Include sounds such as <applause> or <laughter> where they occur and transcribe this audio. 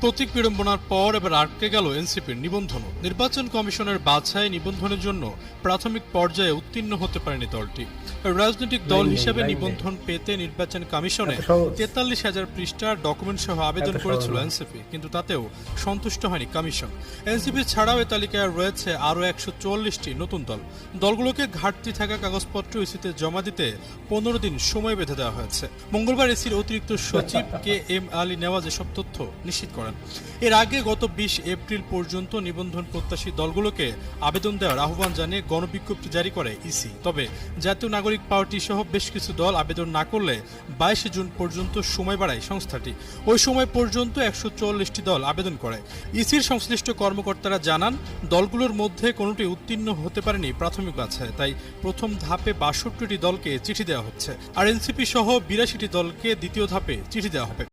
প্রতীক বিড়ম্বনার পর এবার আটকে গেল এনসিপির নিবন্ধন। নির্বাচন কমিশনের বাছাই নিবন্ধনের জন্য প্রাথমিক পর্যায়ে উত্তীর্ণ হতে পারেনি দলটি। রাজনৈতিক দল হিসেবে নিবন্ধন পেতে নির্বাচন কমিশনে তেতাল্লিশ হাজার পৃষ্ঠার ডকুমেন্ট সহ আবেদন করেছিল এনসিপি কিন্তু তাতেও সন্তুষ্ট হয়নি কমিশন। এনসিপি ছাড়াও এ তালিকায় রয়েছে আরও একশো চল্লিশটি নতুন দল। দলগুলোকে ঘাটতি থাকা কাগজপত্র ইসিতে জমা দিতে পনেরো দিন সময় বেঁধে দেওয়া হয়েছে। মঙ্গলবার এসির অতিরিক্ত সচিব <laughs> কে এম আলী নেওয়াজ এসব তথ্য নিশ্চিত করেন। এর আগে গত বিশ এপ্রিল পর্যন্ত নিবন্ধন প্রত্যাশী দলগুলোকে আবেদন দেওয়ার আহ্বান জানিয়ে গণবিজ্ঞপ্তি জারি করে ইসি। তবে জাতীয় নাগরিক পার্টি সহ বেশ কিছু দল আবেদন না করলে বাইশে জুন পর্যন্ত সময় বাড়ায় সংস্থাটি। ওই সময় পর্যন্ত একশো চল্লিশটি দল আবেদন করে। ইসির সংশ্লিষ্ট কর্মকর্তারা জানান, দলগুলোর মধ্যে কোনোটি উত্তীর্ণ হতে পারেনি প্রাথমিক বাছায় তাই প্রথম ধাপে বাষট্টিটি দলকে চিঠি দেওয়া হচ্ছে। আর এনসিপি সহ বিরাশিটি দলকে দ্বিতীয় ধাপে চিঠি দেওয়া হবে।